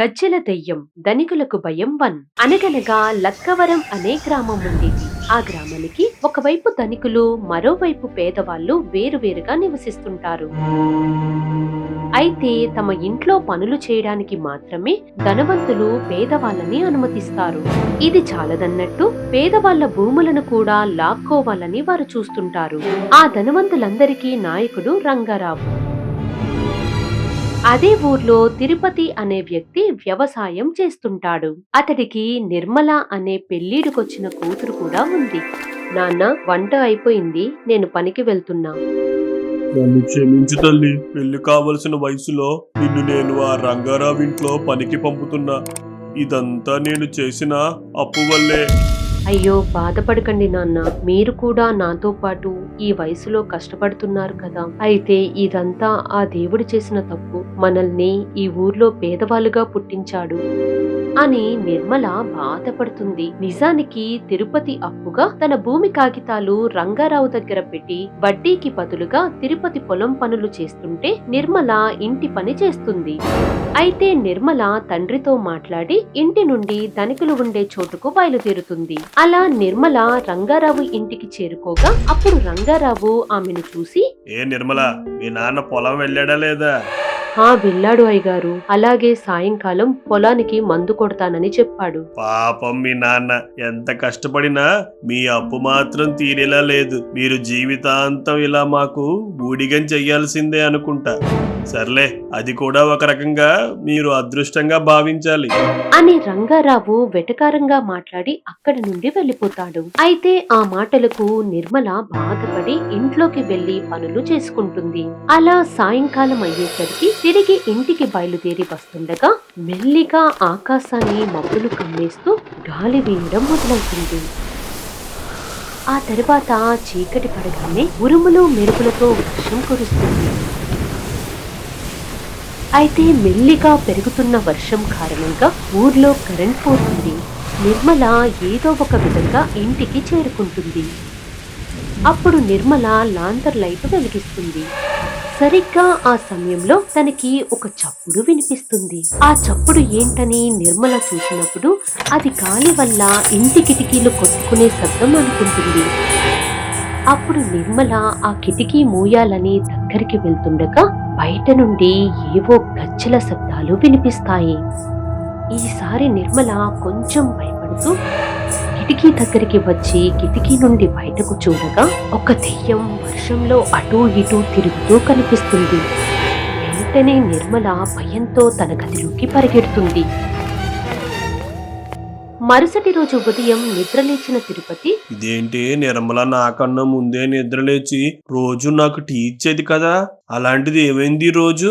గజ్జెల దెయ్యం ధనికులకు భయం వన్. అనగనగా లక్కవరం అనే గ్రామం ఉండేది. ఆ గ్రామానికి ఒకవైపు ధనికులు మరోవైపు పేదవాళ్ళు వేరువేరుగా నివసిస్తుంటారు. అయితే తమ ఇంట్లో పనులు చేయడానికి మాత్రమే ధనవంతులు పేదవాళ్ళని అనుమతిస్తారు. ఇది చాలదన్నట్టు పేదవాళ్ళ భూములను కూడా లాక్కోవాలని వారు చూస్తుంటారు. ఆ ధనవంతులందరికీ నాయకుడు రంగారావు. అదే ఊర్లో తిరుపతి అనే వ్యక్తి వ్యవసాయం చేస్తుంటాడు. అతడికి నిర్మల అనే పెళ్ళిడికొచ్చిన కూతురు కూడా ఉంది. నాన్న వంట అయిపోయింది. నేను పనికి వెళ్తున్నా. నన్ను క్షమించు తల్లి. పెళ్ళి కావలసిన వయసులో నిన్ను నేను ఆ రంగారావు ఇంట్లో పనికి పంపుతున్నా. ఇదంతా నేను చేసిన అప్పు వల్లే. అయ్యో బాధపడకండి నాన్న. మీరు కూడా నాతో పాటు ఈ వయసులో కష్టపడుతున్నారు కదా. అయితే ఇదంతా ఆ దేవుడు చేసిన తప్పు. మనల్ని ఈ ఊర్లో పేదవాళ్ళుగా పుట్టించాడు అని నిర్మల బాధపడుతుంది. నిజానికి తిరుపతి అప్పుగా తన భూమి కాగితాలు రంగారావు దగ్గర పెట్టి వడ్డీకి బదులుగా తిరుపతి పొలం పనులు చేస్తుంటే నిర్మల ఇంటి పని చేస్తుంది. అయితే నిర్మల తండ్రితో మాట్లాడి ఇంటి నుండి ధనికులు ఉండే చోటుకు బయలుదేరుతుంది. అలా నిర్మల రంగారావు ఇంటికి చేరుకోగా అప్పుడు రంగారావు ఆమెను చూసి ఏ నిర్మల మీ నాన్న పొలం వెళ్ళాడా లేదా? ఆ వెళ్ళాడు అయ్యగారు అలాగే సాయంకాలం పొలానికి మందు కొడతానని చెప్పాడు. పాపం మీ నాన్న ఎంత కష్టపడినా మీ అప్పు మాత్రం తీరేలా లేదు. మీరు జీవితాంతం ఇలా మాకు ఊడిగం చెయ్యాల్సిందే అనుకుంటా. సర్లే అది కూడా ఒక రకంగా మీరు అదృష్టంగా భావించాలి. అని రంగారావు వెటకారంగా మాట్లాడి అక్కడి నుండి వెళ్ళిపోతాడు. అయితే ఆ మాటలకు నిర్మల బాధపడి ఇంట్లోకి వెళ్ళి పనులు చేసుకుంటుంది. అలా సాయంకాలం అయ్యేసరికి తిరిగి ఇంటికి బయలుదేరి వస్తుండగా మెల్లిగా ఆకాశాన్ని మబ్బులు కమ్మేస్తూ గాలి వీయడం మొదలవుతుంది. ఆ తర్వాత చీకటి పడగానే ఉరుములు మెరుపులతో వర్షం కురుస్తుంది. అయితే మెల్లిగా పెరుగుతున్న వర్షం కారణంగా ఊర్లో కరెంట్ పోతుంది. నిర్మల ఏదో ఒక విధంగా ఇంటికి చేరుకుంటుంది. అప్పుడు నిర్మల లాంతర్ లైట్ వెలిగిస్తుంది. సరిగ్గా ఆ సమయంలో తనకి ఒక చప్పుడు వినిపిస్తుంది. ఆ చప్పుడు ఏంటని నిర్మల చూసినప్పుడు అది గాలి వల్ల ఇంటి కిటికీలు కొట్టుకునే శబ్దం అనుకుంటుంది. అప్పుడు నిర్మల ఆ కిటికీ మూయాలని దగ్గరికి వెళ్తుండగా బయట నుండి ఏవో గచ్చల శబ్దాలు వినిపిస్తాయి. ఈసారి నిర్మల కొంచెం భయపడుతూ కిటికీ దగ్గరికి వచ్చి కిటికీ నుండి బయటకు చూడగా ఒక దెయ్యం వర్షంలో అటూ ఇటూ తిరుగుతూ కనిపిస్తుంది. వెంటనే నిర్మల భయంతో తన గదిలోకి పరిగెడుతుంది. మరుసటి రోజు ఉదయం నిద్రలేచిన తిరుపతి ఇదేంటి నిర్మల నాకన్నా ముందే నిద్రలేచి రోజు నాకు టీ ఇచ్చేది కదా? అలాంటిది ఏమైంది రోజు?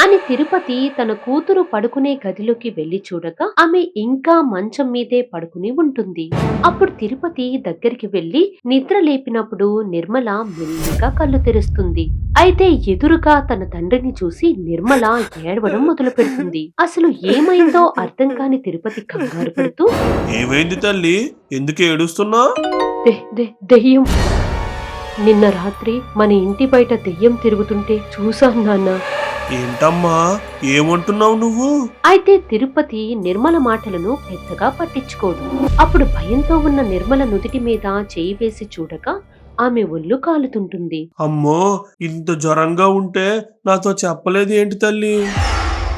అని తిరుపతి తన కూతురు పడుకునే గదిలోకి వెళ్ళి చూడగా ఆమె ఇంకా మంచం మీదే పడుకుని ఉంటుంది. అప్పుడు తిరుపతి దగ్గరికి వెళ్ళి నిద్ర లేపినప్పుడు నిర్మల మెల్లిగా కళ్ళు తెరుస్తుంది. అయితే ఎదురుగా తన తండ్రిని చూసి నిర్మల ఏడవడం మొదలు పెడుతుంది అసలు ఏమైందో అర్థం కాని తిరుపతి కంగారు పడుతూ ఏమైంది తల్లి? ఎందుకు ఏడుస్తున్నా? "దె- దె- దెయ్యం. నిన్న రాత్రి మన ఇంటి బయట దెయ్యం తిరుగుతుంటే చూశాను నాన్న. ఏంటమ్మా? ఏమంటున్నావు నువ్వు? అయితే తిరుపతి నిర్మల మాటలను పెద్దగా పట్టించుకోడు అప్పుడు భయంతో ఉన్న నిర్మల నుదిటి మీద చేయి వేసి చూడగా ఆమె ఒళ్ళు కాలుతుంటుంది. అమ్మో ఇంత జ్వరంగా ఉంటే నాతో చెప్పలేదు ఏంటి తల్లి?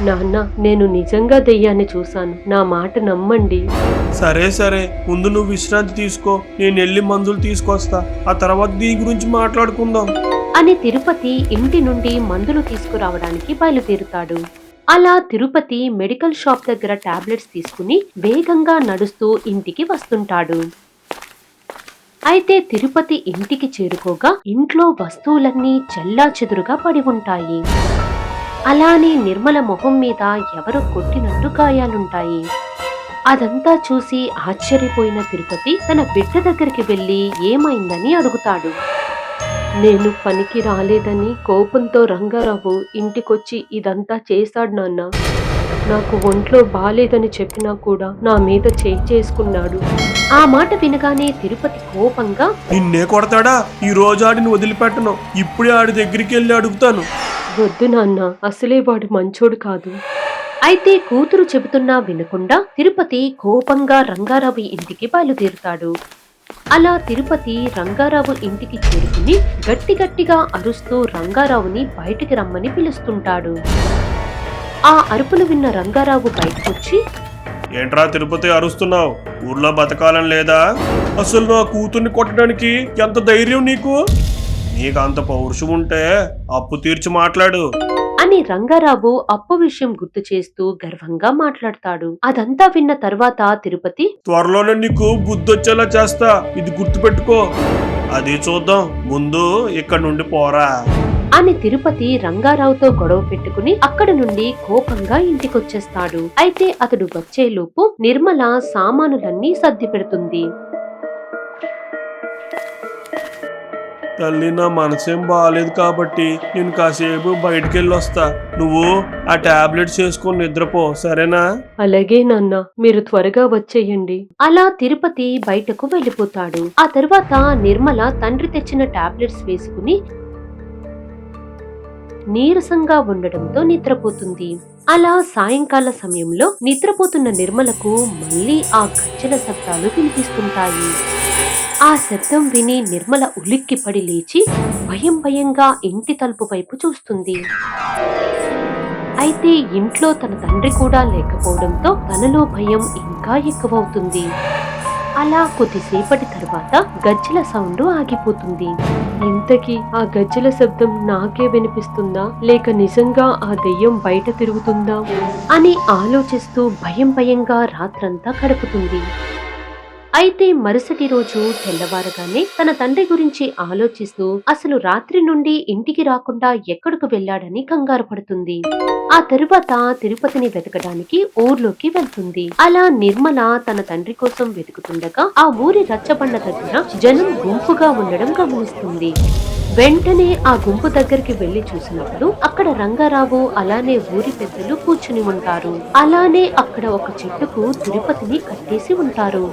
నాన్న నేను నిజంగా దెయ్యాన్ని చూశాను. నా మాట నమ్మండి. సరే సరే. ముందు నువ్వు విశ్రాంతి తీసుకో. నేను వెళ్ళి మందులు తీసుకొస్తా. ఆ తర్వాత దీని గురించి మాట్లాడుకుందాం. అని తిరుపతి ఇంటి నుండి మందులు తీసుకురావడానికి బయలుదేరుతాడు. అలా తిరుపతి మెడికల్ షాప్ దగ్గర టాబ్లెట్స్ తీసుకుని వేగంగా నడుస్తూ ఇంటికి వస్తుంటాడు. అయితే తిరుపతి ఇంటికి చేరుకోగా ఇంట్లో వస్తువులన్నీ చెల్లా చెదురుగా పడి ఉంటాయి. అలానే నిర్మల మొహం మీద ఎవరో కొట్టినట్టు గాయాలుంటాయి. అదంతా చూసి ఆశ్చర్యపోయిన తిరుపతి తన బిడ్డ దగ్గరికి వెళ్ళి ఏమైందని అడుగుతాడు. నేను పనికి రాలేదని కోపంతో రంగారావు ఇంటికొచ్చి ఇదంతా చేశాడు నాన్న. నాకు ఒంట్లో బాలేదని చెప్పినా కూడా నా మీద చేయి చేసుకున్నాడు. ఆ మాట వినగానే తిరుపతి కోపంగా నిన్నే కొడతాడా? ఈ రోజు ఆడిని వదిలిపెట్టను. ఇప్పుడే ఆడి దగ్గరికి వెళ్ళి అడుగుతాను. వద్దు నాన్న అసలే వాడు మంచోడు కాదు. అయితే కూతురు చెబుతున్నా వినకుండా తిరుపతి కోపంగా రంగారావు ఇంటికి బయలుదేరుతాడు. అలా తిరుపతి రంగారావు ఇంటికి చేరుకుని గట్టి గట్టిగా అరుస్తూ రంగారావుని బయటికి రమ్మని పిలుస్తుంటాడు. ఆ అరుపులు విన్న రంగారావు బయటకొచ్చి ఏంట్రా తిరుపతి అరుస్తున్నావు? ఊర్లో బతకాలని లేదా? అసలు నా కూతుర్ని కొట్టడానికి ఎంత ధైర్యం నీకు? నీకు అంత పౌరుషం ఉంటే అప్పు తీర్చి మాట్లాడు. అని రంగారావు అప్పు విషయం గుర్తు చేస్తూ గర్వంగా మాట్లాడతాడు. అదంతా విన్న తర్వాత తిరుపతి త్వరలోనే నీకు బుద్ధొచ్చేలా చేస్తా. ఇది గుర్తుపెట్టుకో. అది చూద్దాం. ముందు ఇక్కడ నుండి పోరా. అని తిరుపతి రంగారావుతో గొడవ పెట్టుకుని అక్కడి నుండి కోపంగా ఇంటికొచ్చేస్తాడు. అయితే అతడు వచ్చేలోపు నిర్మల సామానులన్నీ సర్ది పెడుతుంది. తల్లి నా మనసేం బాగాలేదు కాబట్టి నేను కాసేపు బయటికి వెళ్ళి వస్తా నువ్వు ఆ టాబ్లెట్స్ చేసుకొని నిద్రపో సరేనా? అలాగే నాన్న మీరు త్వరగా వచ్చేయండి. అలా తిరుపతి బయటకు వెళ్ళిపోతాడు. ఆ తర్వాత నిర్మల తండ్రి తెచ్చిన టాబ్లెట్స్ వేసుకుని నీరసంగా ఉండడంతో నిద్రపోతుంది. అలా సాయంకాల సమయంలో నిద్రపోతున్న నిర్మలకు మళ్ళీ ఆ గజ్జల శబ్దాలు వినిపిస్తుంటాయి. ఆ శబ్దం విని నిర్మల ఉలిక్కిపడి లేచి భయం భయంగా ఇంటి తలుపు వైపు చూస్తుంది. అయితే ఇంట్లో తన తండ్రి కూడా లేకపోవడంతో తనలో భయం ఇంకా ఎక్కువవుతుంది. అలా కొద్దిసేపటి తర్వాత గజ్జల సౌండ్ ఆగిపోతుంది. ఇంతకీ ఆ గజ్జల శబ్దం నాకే వినిపిస్తుందా? లేక నిజంగా ఆ దెయ్యం బయట తిరుగుతుందా? అని ఆలోచిస్తూ భయం భయంగా రాత్రంతా గడుపుతుంది. అయితే మరుసటి రోజు తెల్లవారగానే తన తండ్రి గురించి ఆలోచిస్తూ అసలు రాత్రి నుండి ఇంటికి రాకుండా ఎక్కడికి వెళ్ళాడని కంగారు పడుతుంది. ఆ తరువాత తిరుపతిని వెతకడానికి ఊర్లోకి వెళ్తుంది. అలా నిర్మల తన తండ్రి కోసం వెతుకుతుండగా ఆ ఊరి రచ్చబండ దగ్గర జనం గుంపుగా ఉండడం గమనిస్తుంది. వెంటనే ఆ గుంపు దగ్గరికి వెళ్ళి చూసినప్పుడు అక్కడ రంగారావు అలానే ఊరి పెద్దలు కూర్చుని ఉంటారు. అలానే అక్కడ ఒక చెట్టుకు తిరుపతిని కట్టేసి ఉంటారు.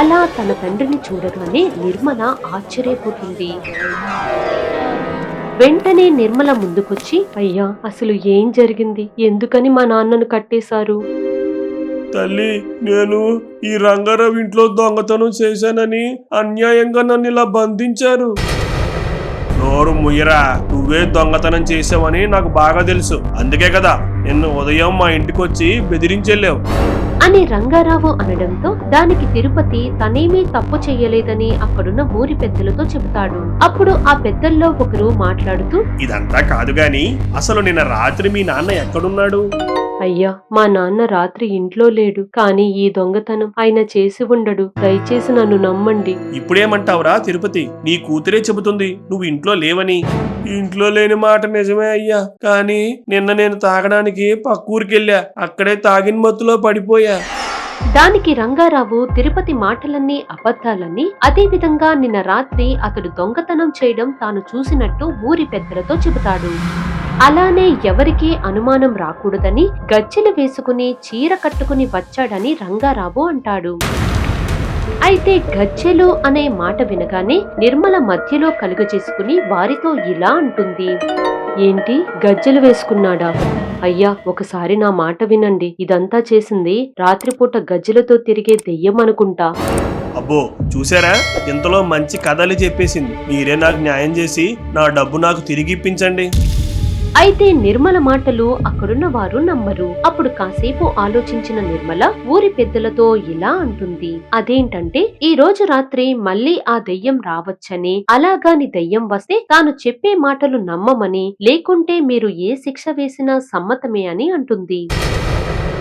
అలా తన తండ్రిని చూడగానే నిర్మల ఆశ్చర్యపోతుంది. వెంటనే నిర్మల ముందుకొచ్చి అయ్యా అసలు ఏం జరిగింది? ఎందుకని మా నాన్నను కట్టేశారు? తల్లి నేను ఈ రంగారావు ఇంట్లో దొంగతనం చేశానని అన్యాయంగా నన్ను ఇలా బంధించారు. నోరు ముయ్యరా. నువ్వే దొంగతనం చేసావని నాకు బాగా తెలుసు. అందుకే కదా నిన్ను ఉదయం మా ఇంటికి వచ్చి బెదిరించెళ్ళావు. అని రంగారావు అనడంతో దానికి తిరుపతి తనేమీ తప్పు చెయ్యలేదని అక్కడున్న ఊరి పెద్దలతో చెబుతాడు. అప్పుడు ఆ పెద్దల్లో ఒకరు మాట్లాడుతూ ఇదంతా కాదు గాని అసలు నిన్న రాత్రి మీ నాన్న ఎక్కడున్నాడు? అయ్యా మా నాన్న రాత్రి ఇంట్లో లేడు కానీ ఈ దొంగతనం ఆయన చేసి ఉండడు. దయచేసి నన్ను నమ్మండి. ఇప్పుడేమంటావురా తిరుపతి? నీ కూతురే చెబుతుంది నువ్వు ఇంట్లో లేవని. ఇంట్లో లేని మాట నిజమే అయ్యా కానీ నిన్న నేను తాగడానికి పక్కూరికెళ్ళా అక్కడే తాగిన మత్తులో పడిపోయా. దానికి రంగారావు తిరుపతి మాటలన్నీ అబద్ధాలని అదే విధంగా నిన్న రాత్రి అతడు దొంగతనం చేయడం తాను చూసినట్టు ఊరి పెద్దలతో చెబుతాడు. అలానే ఎవరికీ అనుమానం రాకూడదని గజ్జెలు వేసుకుని చీర కట్టుకుని వచ్చాడని రంగారావు అంటాడు. అయితే గజ్జెలు అనే మాట వినగానే నిర్మల మధ్యలో కలుగజేసుకుని వారితో ఇలా అంటుంది. ఏంటి? గజ్జెలు వేసుకున్నాడా? అయ్యా ఒకసారి నా మాట వినండి. ఇదంతా చేసింది రాత్రిపూట గజ్జెలతో తిరిగే దెయ్యం అనుకుంటా. అబ్బో చూసారా ఇంతలో మంచి కథలు చెప్పేసింది. మీరే నాకు న్యాయం చేసి నా డబ్బు నాకు తిరిగి ఇప్పించండి. అయితే నిర్మల మాటలు అక్కడున్న వారు నమ్మరు. అప్పుడు కాసేపు ఆలోచించిన నిర్మల ఊరి పెద్దలతో ఇలా అంటుంది. అదేంటంటే ఈ రోజు రాత్రి మళ్ళీ ఆ దెయ్యం రావచ్చని అలాగాని దెయ్యం వస్తే తాను చెప్పే మాటలు నమ్మమని లేకుంటే మీరు ఏ శిక్ష వేసినా సమ్మతమే అని అంటుంది.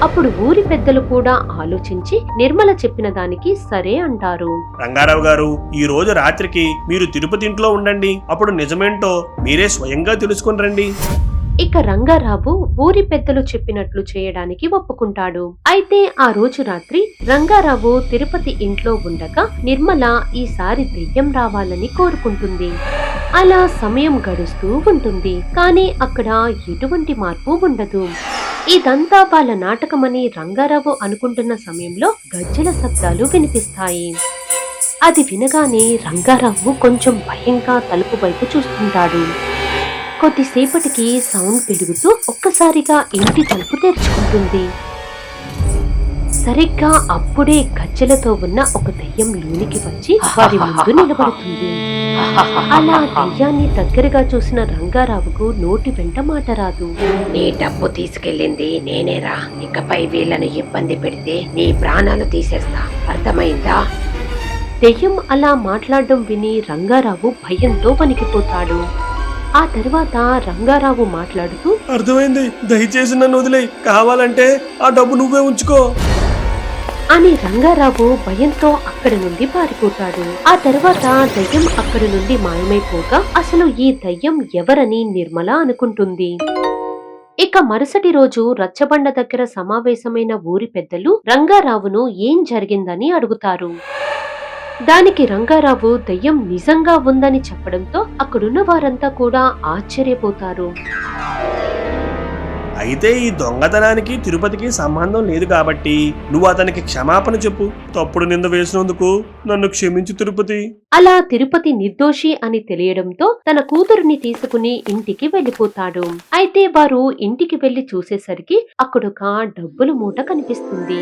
అప్పుడు ఊరి పెద్దలు కూడా ఆలోచించి నిర్మల చెప్పిన దానికి సరే అంటారు. రంగారావు గారు ఈ రోజు రాత్రికి మీరు తిరుపతి ఇంట్లో ఉండండి. అప్పుడు నిజమేంటో మీరే స్వయంగా తెలుసుకుని రండి. ఇక రంగారావు ఊరి పెద్దలు చెప్పినట్లు చేయడానికి ఒప్పుకుంటాడు. అయితే ఆ రోజు రాత్రి రంగారావు తిరుపతి ఇంట్లో ఉండగా నిర్మల ఈసారి దెయ్యం రావాలని కోరుకుంటుంది. అలా సమయం గడుస్తూ ఉంటుంది. కానీ అక్కడ ఎటువంటి మార్పు ఉండదు. ఇదంతా వాళ్ళ నాటకమని రంగారావు అనుకుంటున్న సమయంలో గజ్జల శబ్దాలు వినిపిస్తాయి. అది వినగానే రంగారావు కొంచెం భయంగా తలుపు వైపు చూస్తుంటాడు. కొద్దిసేపటికి సౌండ్ పెరుగుతూ ఒక్కసారిగా ఇంటి తలుపు తెరుచుకుంటుంది. సరిగ్గా అప్పుడే గజ్జెలతో ఉన్న ఒక దెయ్యం లోనికి వచ్చి వారి ముందు నిలబడుతుంది. అలా దెయ్యాన్ని దగ్గరగా చూసిన రంగారావుకు నోటి వెంట మాట రాదు. నీ డబ్బు తీసుకెళ్ళింది నేనేరా ఇకపై వీళ్ళని ఇబ్బంది పెడితే నీ ప్రాణాలు తీసేస్తా. అర్థమైందా? దెయ్యం అలా మాట్లాడడం విని రంగారావు భయంతో వణికిపోతాడు. ఆ తర్వాత రంగారావు మాట్లాడుతూ అర్థమైంది. దయచేసి నన్ను వదిలేయ్. కావాలంటే ఆ డబ్బు నువ్వే ఉంచుకో. అని రంగారావు భయంతో అక్కడి నుండి పారిపోతాడు. ఆ తర్వాత దయ్యం అక్కడి నుండి మాయమైపోగా అసలు ఈ దయ్యం ఎవరని నిర్మల అనుకుంటుంది. ఇక మరుసటి రోజు రచ్చబండ దగ్గర సమావేశమైన ఊరి పెద్దలు రంగారావును ఏం జరిగిందని అడుగుతారు. దానికి రంగారావు దయ్యం నిజంగా ఉందని చెప్పడంతో అక్కడున్న వారంతా కూడా ఆశ్చర్యపోతారు. అయితే ఈ దొంగతనానికి తిరుపతికి సంబంధం లేదు కాబట్టి నువ్వు అతనికి క్షమాపణ చెప్పు. తప్పుడు నింద వేసినందుకు నన్ను క్షమించు తిరుపతి. అలా తిరుపతి నిర్దోషి అని తెలియడంతో తన కూతురుని తీసుకుని ఇంటికి వెళ్ళిపోతాడు అయితే వారు ఇంటికి వెళ్ళి చూసేసరికి అక్కడొక డబ్బుల మూట కనిపిస్తుంది.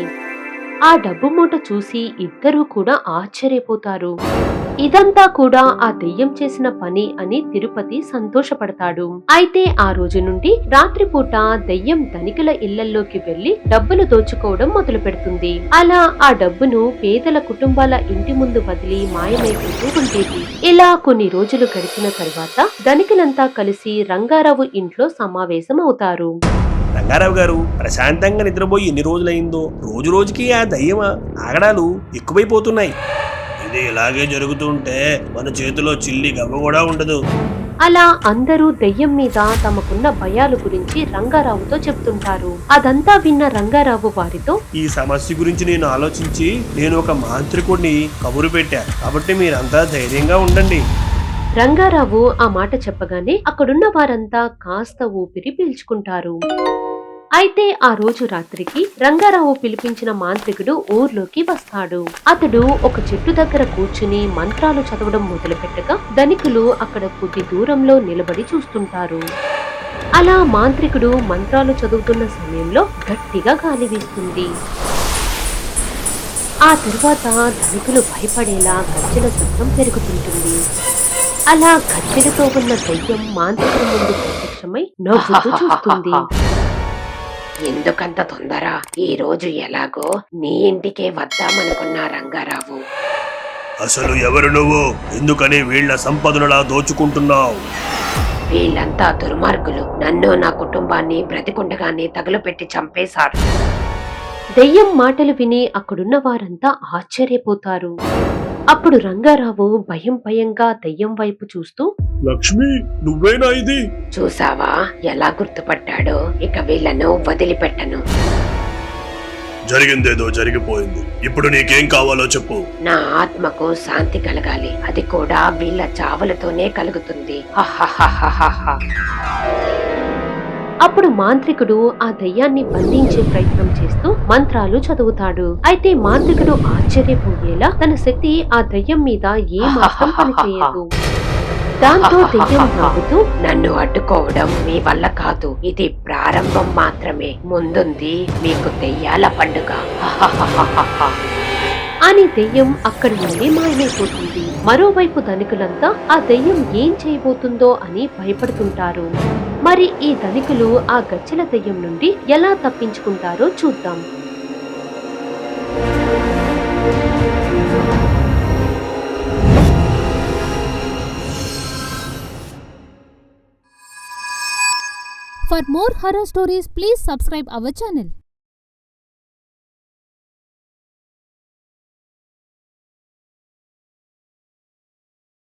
ఆ డబ్బు మూట చూసి ఇద్దరూ కూడా ఆశ్చర్యపోతారు. ఇదంతా కూడా ఆ దెయ్యం చేసిన పని అని తిరుపతి సంతోషపడతాడు. అయితే ఆ రోజు నుండి రాత్రిపూట దెయ్యం ధనికుల ఇళ్ళల్లోకి వెళ్ళి డబ్బులు దోచుకోవడం మొదలు పెడుతుంది అలా ఆ డబ్బును పేదల కుటుంబాల ఇంటి ముందు బదిలి మాయమైపోతూ ఉండేది. ఇలా కొన్ని రోజులు గడిచిన తర్వాత ధనికులంతా కలిసి రంగారావు ఇంట్లో సమావేశం అవుతారు రంగారావు గారు ప్రశాంతంగా నిద్రపోయి ఎన్ని రోజులైందో? రోజు రోజుకి ఆ దయ్యం ఆగడాలు ఎక్కువైపోతున్నాయి. ఇది ఇలాగే జరుగుతుంటే మన చేతిలో చిల్లి గవ్వ కూడా ఉండదు. అలా అందరూ దెయ్యం మీద తమకున్న భయాల గురించి రంగారావుతో చెప్తుంటారు. అదంతా విన్న రంగారావు వారితో ఈ సమస్య గురించి నేను ఆలోచించి నేను ఒక మాంత్రికుడిని కబురు పెట్టా. కాబట్టి మీరంతా ధైర్యంగా ఉండండి. రంగారావు ఆ మాట చెప్పగానే అక్కడున్న వారంతా కాస్త ఊపిరి పీల్చుకుంటారు. అయితే ఆ రోజు రాత్రికి రంగారావు పిలిపించిన మాంత్రికుడు ఊర్లోకి వస్తాడు. అతడు ఒక చెట్టు దగ్గర కూర్చుని మంత్రాలు చదవడం మొదలుపెట్టగా ధనికులు అక్కడ కొద్ది దూరంలో నిలబడి చూస్తుంటారు. అలా మాంత్రికుడు మంత్రాలు చదువుతున్న సమయంలో గట్టిగా గాలి వీస్తుంది. ఆ తరువాత ధనికులు భయపడేలా గజ్జల శబ్దం పెరుగుతుంటుంది. అలా గజ్జలతో ఉన్న దయ్యం మాంత్రికుడి ముందు ప్రత్యక్షమై నవ్వుతూ చూస్తుంది. ఎందుకంత తొందర? ఈ రోజు ఎలాగో నీ ఇంటికే వద్దామనుకున్నా రంగారావు. అసలు ఎవరు నువ్వు? ఎందుకని వీళ్ళ సంపదనులా దోచుకుంటున్నావు? వీళ్ళంతా దుర్మార్గులు. నన్ను నా కుటుంబాన్ని బ్రతికుండగానే తగులపెట్టి చంపేశారు. దెయ్యం మాటలు విని అక్కడున్న వారంతా ఆశ్చర్యపోతారు. అప్పుడు రంగారావు భయం భయంగా దెయ్యం వైపు చూస్తూ లక్ష్మి నువ్వేనా ఇది? చూసావా? ఎలా గుర్తుపట్టాడో ఇక వీళ్ళను వదిలిపెట్టను. జరిగిందేదో జరిగిపోయింది. ఇప్పుడు నీకేం కావాలో చెప్పు. నా ఆత్మకు శాంతి కలగాలి. అది కూడా వీళ్ళ చావులతోనే కలుగుతుంది. హహహహహహ. అప్పుడు మాంత్రికుడు ఆ దయ్యాన్ని బంధించే ప్రయత్నం చేస్తూ మంత్రాలు చదువుతాడు. అయితే మాంత్రికుడు ఆశ్చర్యపోయేలా తన శక్తి ఆ దయ్యం మీద ఏ మాత్రం పనిచేయదు. దాంతో దెయ్యం నవ్వుతూ నన్ను అడ్డుకోవడం మీ వల్ల కాదు. ఇది ప్రారంభం మాత్రమే. ముందుంది మీకు దెయ్యాల పండుగ. అని దెయ్యం అక్కడి నుండి మాయమైపోతుంది. మరోవైపు ధనికులంతా ఆ దెయ్యం ఏం చేయబోతుందో అని భయపడుతుంటారు. మరి ఈ ధనికులు ఆ గచ్చల దెయ్యం నుండి ఎలా తప్పించుకుంటారో చూద్దాం. For more horror stories, please subscribe our channel.